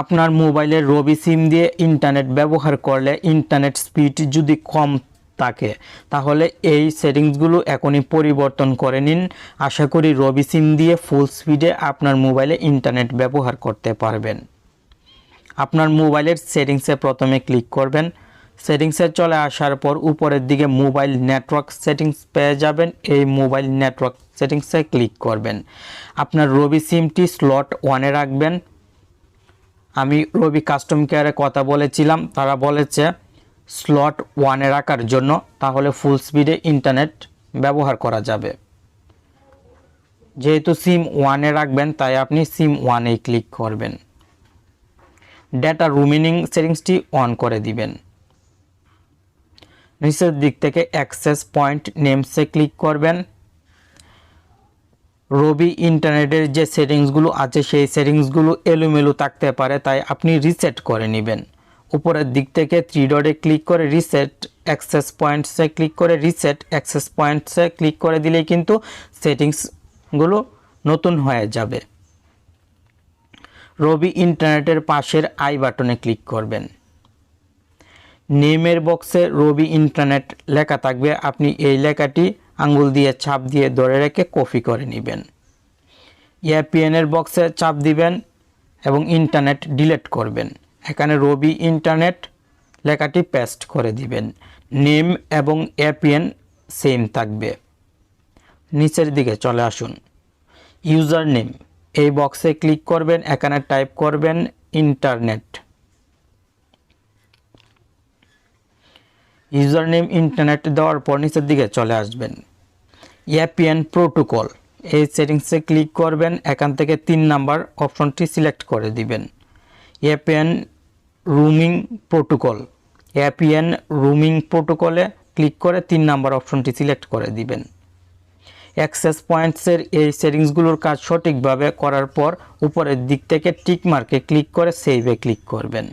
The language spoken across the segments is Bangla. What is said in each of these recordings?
আপনার মোবাইলের রবি সিম দিয়ে ইন্টারনেট ব্যবহার করলে ইন্টারনেট স্পিড যদি কম থাকে, তাহলে এই সেটিংসগুলো এখনই পরিবর্তন করে নিন। আশা করি রবি সিম দিয়ে ফুল স্পিডে আপনার মোবাইলে ইন্টারনেট ব্যবহার করতে পারবেন। আপনার মোবাইলের সেটিংসে প্রথমে ক্লিক করবেন। সেটিংসে চলে আসার পর উপরের দিকে মোবাইল নেটওয়ার্ক সেটিংস পেয়ে যাবেন। এই মোবাইল নেটওয়ার্ক সেটিংসে ক্লিক করবেন। আপনার রবি সিমটি স্লট ওয়ানে রাখবেন। আমি রবি কাস্টম কেয়ারে কথা বলেছিলাম। তারা বলেছে স্লট ওয়ানে রাখার জন্য তাহলে ফুল স্পিডে ইন্টারনেট ব্যবহার করা যাবে। যেহেতু সিম ওয়ানে রাখবেন, তাই আপনি সিম ওয়ানেই ক্লিক করবেন। ডেটা রুমিনিং সেটিংসটি অন করে দিবেন। নিচের দিক থেকে অ্যাক্সেস পয়েন্ট নেমসে ক্লিক করবেন। রবি ইন্টারনেটের যে সেটিংসগুলো আছে, সেই সেটিংসগুলো এলোমেলো থাকতে পারে, তাই আপনি রিসেট করে নেবেন। উপরের দিক থেকে থ্রি ডটে ক্লিক করে রিসেট অ্যাক্সেস পয়েন্টসে ক্লিক করে রিসেট অ্যাক্সেস পয়েন্টসে ক্লিক করে দিলেই কিন্তু সেটিংসগুলো নতুন হয়ে যাবে। রবি ইন্টারনেটের পাশের আই বাটনে ক্লিক করবেন। নেমের বক্সে রবি ইন্টারনেট লেখা থাকবে। আপনি এই লেখাটি আঙ্গুল দিয়ে ছাপ দিয়ে ধরে রেখে কপি করে নেবেন। এর বক্সে চাপ দিবেন এবং ইন্টারনেট ডিলিট করবেন। এখানে রবি ইন্টারনেট লেখাটি পেস্ট করে দিবেন। নেম এবং এপিএন সেম থাকবে। নিচের দিকে চলে আসুন। ইউজার নেম এই বক্সে ক্লিক করবেন, এখানে টাইপ করবেন ইন্টারনেট ইউজার নেম ইন্টারনেট দেওয়ার পর নিচের দিকে চলে আসবেন। APN protocol. এই সেটিংসে ক্লিক করবেন, এখান থেকে তিন নাম্বার অপশনটি সিলেক্ট করে দিবেন। APN roaming protocol. APN roaming প্রোটোকলে click করে তিন নাম্বার অপশনটি সিলেক্ট করে দিবেন। অ্যাক্সেস পয়েন্টসের এই সেটিংসগুলোর কাজ সঠিকভাবে করার পর উপরের দিক থেকে টিক মার্কে ক্লিক করে সেভে ক্লিক করবেন।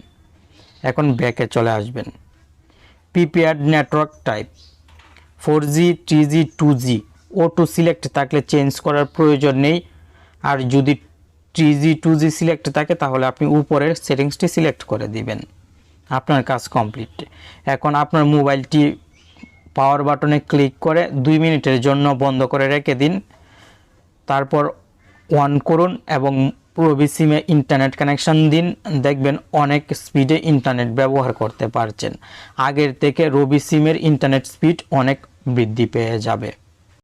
এখন ব্যাকে চলে আসবেন। Preferred network type four G three G two G ও টু সিলেক্ট থাকলে চেঞ্জ করার প্রয়োজন নেই। আর যদি three G two G select থাকে, তাহলে আপনি উপরের সেটিংসটি সিলেক্ট করে দিবেন। আপনার কাজ কমপ্লিট এখন আপনার মোবাইলটি পাওয়ার বাটনে ক্লিক করে দুই মিনিটের জন্য বন্ধ করে রেখে দিন। তারপর অন করুন এবং রবি সিমে ইন্টারনেট কানেকশন দিন, দেখবেন অনেক স্পিডে ইন্টারনেট ব্যবহার করতে পারছেন। আগের থেকে রবি সিমের ইন্টারনেট স্পিড অনেক বৃদ্ধি পেয়ে যাবে।